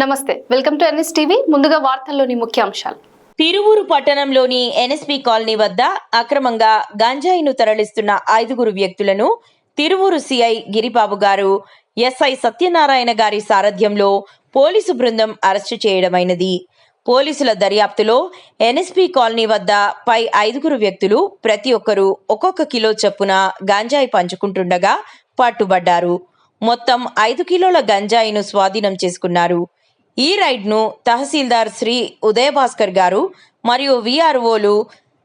నమస్తే welcome to NS TV. ముందుగా వార్తల్లోని ముఖ్యాంశాలు తిరువూరు పట్టణంలోని ఎన్ఎస్పి కాలనీ వద్ద అక్రమంగా గంజాయిను తరలిస్తున్న ఐదుగురు వ్యక్తులను తిరువూరు సిఐ గిరిబాబు గారు ఎస్ఐ సత్యనారాయణ గారి సారథ్యంలో పోలీసు బృందం అరెస్టు చేయడమైనది. పోలీసుల దర్యాప్తులో ఎన్ఎస్పి కాలనీ వద్ద పై ఐదుగురు వ్యక్తులు ప్రతి ఒక్కరూ ఒక్కొక్క కిలో చొప్పున గంజాయి పంచుకుంటుండగా పట్టుబడ్డారు. మొత్తం ఐదు కిలోల గంజాయిను స్వాధీనం చేసుకున్నారు. ఈ రైడ్ను తహసీల్దార్ శ్రీ ఉదయభాస్కర్ గారు మరియు విఆర్ఓలు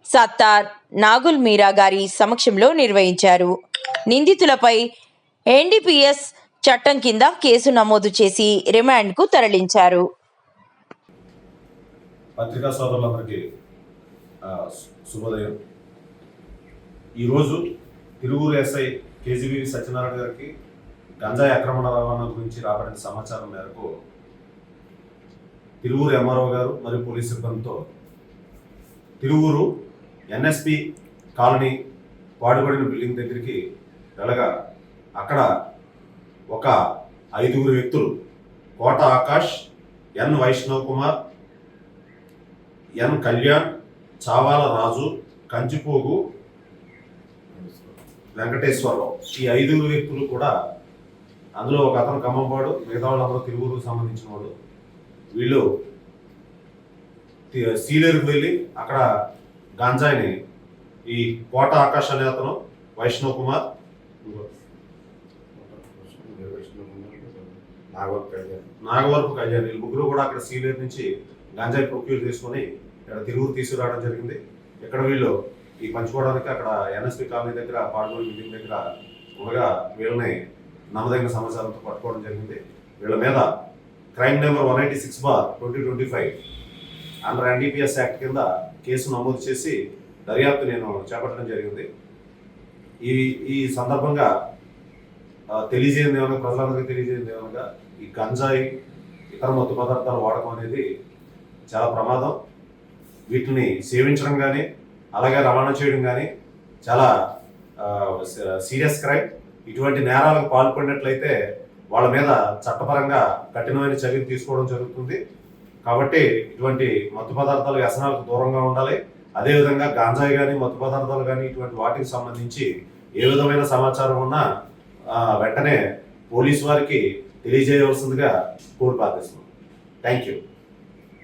సత్తార్ నాగుల్ మీరా గారి సమక్షంలో నిర్వహించారు. నిందితులపై ఎన్డీపీఎస్ చట్టం కింద కేసు నమోదు చేసి రిమాండ్కు తరలించారు. పత్రికా సోదరులందరికీ శుభోదయం. ఈరోజు తిరువురు ఎస్ఐ కేజీబీ సత్యనారాయణ గారికి గంజాయి అక్రమణ రవాణా గురించి రాబడిన సమాచారం మేరకు తిరువురు ఎంఆర్ఓ గారు మరియు పోలీస్ సిబ్బందితో తిరువురు ఎన్ఎస్పి కాలనీ పాడుబడిన బిల్డింగ్ దగ్గరికి వెళ్ళగా అక్కడ ఒక ఐదుగురు వ్యక్తులు కోట ఆకాష్ ఎన్ వైష్ణవ్ కుమార్ ఎన్ కళ్యాణ్ చావాల రాజు కంచిపోగు వెంకటేశ్వరరావు. ఈ ఐదుగురు వ్యక్తులు కూడా అందులో ఒక అతను ఖమ్మంపాడు మిగతా వాళ్ళందరూ తిరువురుకు సంబంధించిన వాడు. వీళ్ళు సీలేరుకు వెళ్ళి అక్కడ గాంజాయిని ఈ కోట ఆకాష్ అనే అతను వైష్ణవ్ కుమార్ నాగవరపు కళ్యాణ్. వీళ్ళు ముగ్గురు కూడా అక్కడ సీలేరు నుంచి గాంజాయి ప్రొక్యూర్ తీసుకొని ఇక్కడ తిరువురు తీసుకురావడం జరిగింది. ఇక్కడ వీళ్ళు ఈ పంచుకోవడానికి అక్కడ ఎన్ఎస్పి కాలనీ దగ్గర పాడుగోలు బిల్డింగ్ దగ్గర ఉండగా వీళ్ళని నమ్మదగిన సమాచారంతో పట్టుకోవడం జరిగింది. వీళ్ళ మీద crime number one eighty six bar twenty twenty five under NDPS act కింద కేసు నమోదు చేసి దర్యాప్తు నేను చేపట్టడం జరిగింది. ఈ ఈ సందర్భంగా ఆ, తెలియజేయంది ఏమనగా ప్రజలందరికీ తెలియజేయంది ఏమనగా ఈ గంజాయి ఇతర మత్తు పదార్థాల వాడకం అనేది చాలా ప్రమాదం. వీటిని సేవించడం కానీ అలాగే రవాణా చేయడం కానీ చాలా సీరియస్ క్రైమ్. ఇటువంటి నేరాలకు పాల్పడినట్లయితే వాళ్ళ మీద చట్టపరంగా కఠినమైన చర్యలు తీసుకోవడం జరుగుతుంది. కాబట్టి ఇటువంటి మత్తు పదార్థాలు వ్యసనాలకు దూరంగా ఉండాలి. అదేవిధంగా గాంజాయి కానీ మత్తు పదార్థాలు కానీ ఇటువంటి వాటికి సంబంధించి ఏ విధమైన సమాచారం ఉన్నా వెంటనే పోలీసు వారికి తెలియజేయవలసిందిగా కోరి ప్రార్థిస్తున్నాం థ్యాంక్ యూ